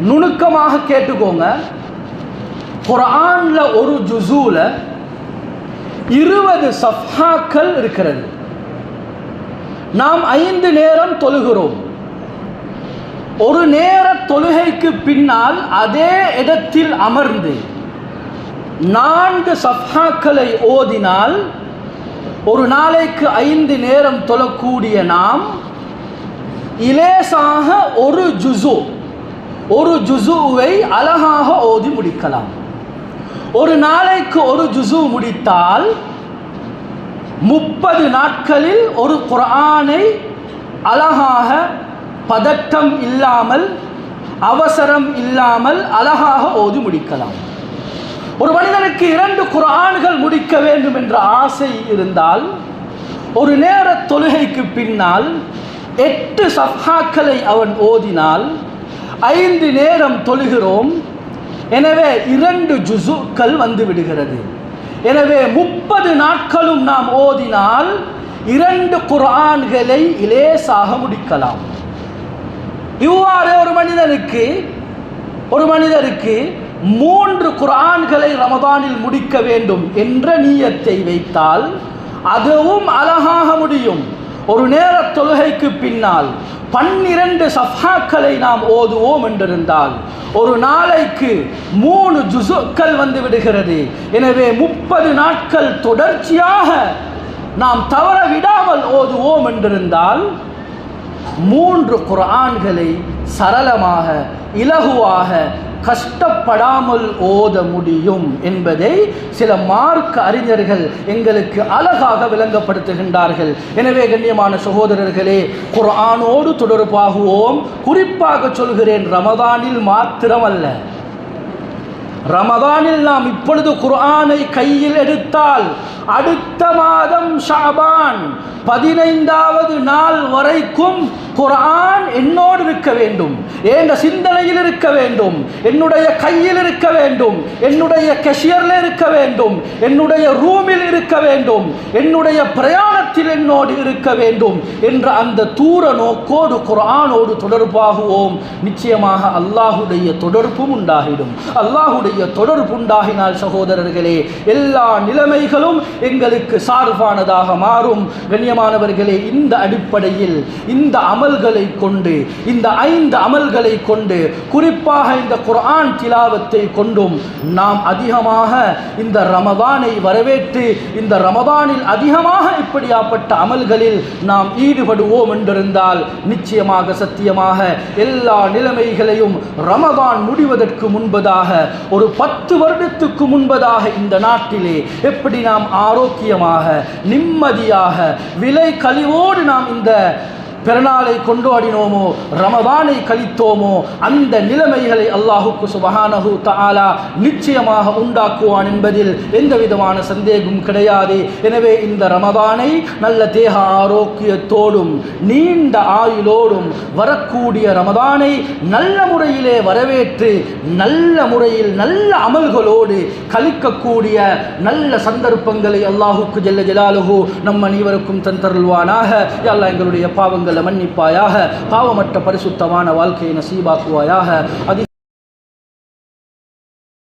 நுணுக்கமாக கேட்டுக்கோங்க. குரான்ல ஒரு ஜுசூல இருபது சஃபாக்கள் இருக்கிறது. நாம் ஐந்து நேரம் தொழுகிறோம். ஒரு நேர தொழுகைக்கு பின்னால் அதே இடத்தில் அமர்ந்து நான்கு சஃபாக்களை ஓதினால் ஒரு நாளைக்கு ஐந்து நேரம் தொழக்கூடிய நாம் இலேசாக ஒரு ஜுசூ ஒரு ஜுசுவை அழகாக ஓதி முடிக்கலாம். ஒரு நாளைக்கு ஒரு ஜுசு முடித்தால் முப்பது நாட்களில் ஒரு குரானை அழகாக பதட்டம் இல்லாமல் அவசரம் இல்லாமல் அழகாக ஓதி முடிக்கலாம். ஒரு மனிதனுக்கு இரண்டு குரான்கள் முடிக்க வேண்டும் என்ற ஆசை இருந்தால் ஒரு நேர தொழுகைக்கு பின்னால் எட்டு சஃபாக்களை அவன் ஓதினால் ஐந்து நேரம் தொழுகிறோம். எனவே இரண்டு ஜுசுக்கள் வந்து விடுகிறது. எனவே முப்பது நாட்களும் நாம் ஓதினால் இரண்டு குரான்களை இலேசாக முடிக்கலாம். இவ்வாறு ஒரு மனிதனுக்கு ஒரு மனிதருக்கு மூன்று குரான்களை ரமதானில் முடிக்க வேண்டும் என்ற நீயத்தை வைத்தால் அதுவும் அழகாக முடியும். ஒரு நேர தொழுகைக்கு பின்னால் பன்னிரண்டு சஃபாக்களை நாம் ஓதுவோம் என்றிருந்தால் ஒரு நாளைக்கு மூணு ஜுசுக்கள் வந்து விடுகிறது. எனவே முப்பது நாட்கள் தொடர்ச்சியாக நாம் தவற விடாமல் ஓதுவோம் என்றிருந்தால் மூன்று குரான்களை சரளமாக இலகுவாக கஷ்டப்படாமல் ஓத முடியும் என்பதை சில மார்க்க அறிஞர்கள் எங்களுக்கு அழகாக விளங்கப்படுத்துகின்றார்கள். எனவே கண்ணியமான சகோதரர்களே குர்ஆனோடு தொடர்பாகுவோம். குறிப்பாக சொல்கிறேன் ரமதானில் மாத்திரமல்ல. ரமதானில் நாம் இப்பொழுது குர்ஆனை கையில் எடுத்தால் அடுத்த மாதம் ஷாபான் பதினைந்தாவது நாள் வரைக்கும் குரான் என்னோடு இருக்க வேண்டும். என்ற சிந்தனையில் இருக்க வேண்டும். என்னுடைய கையில் இருக்க வேண்டும். என்னுடைய கெஷியரில் இருக்க வேண்டும். என்னுடைய ரூமில் இருக்க வேண்டும். என்னுடைய பிரயாணத்தில் என்னோடு இருக்க வேண்டும் என்ற அந்த தூர நோக்கோடு குரானோடு தொடர்பாகுவோம். நிச்சயமாக அல்லாஹுடைய தொடர்பும் உண்டாகிடும். அல்லாஹுடைய தொடர்பு உண்டாகினால் சகோதரர்களே எல்லா நிலைமைகளும் எங்களுக்கு சார்பானதாக மாறும். கண்ணியமானவர்களே இந்த அடிப்படையில் இந்த அமல்களை கொண்டு இந்த ஐந்து அமல்களை கொண்டு குறிப்பாக இந்த குரான் திலாவத்தை கொண்டும் நாம் அதிகமாக இந்த ரமதானை வரவேற்று இந்த ரமதானில் அதிகமாக இப்படியாப்பட்ட அமல்களில் நாம் ஈடுபடுவோம் என்றிருந்தால் நிச்சயமாக சத்தியமாக எல்லா நிலைமைகளையும் ரமதான் முடிவதற்கு முன்பதாக ஒரு பத்து வருடத்துக்கு முன்பதாக இந்த நாட்டிலே எப்படி நாம் ஆரோக்கியமாக நிம்மதியாக விலை கழிவோடு நாம் இந்த பிறநாளை கொண்டாடினோமோ ரமதானை கழித்தோமோ அந்த நிலைமைகளை அல்லாஹுக்கு சுபஹானஹு தாலா நிச்சயமாக உண்டாக்குவான் என்பதில் எந்த விதமான சந்தேகமும் கிடையாது. எனவே இந்த ரமதானை நல்ல தேக ஆரோக்கியத்தோடும் நீண்ட ஆயுளோடும் வரக்கூடிய ரமதானை நல்ல முறையிலே வரவேற்று நல்ல முறையில் நல்ல அமல்களோடு கழிக்கக்கூடிய நல்ல சந்தர்ப்பங்களை அல்லாஹுக்கு ஜெல்ல ஜலாலுகு நம் அனைவருக்கும் தந்தருள்வானாக. எல்லாம் எங்களுடைய பாவங்கள் कलमन पाया है हाव मट्ट परिशुद्धवान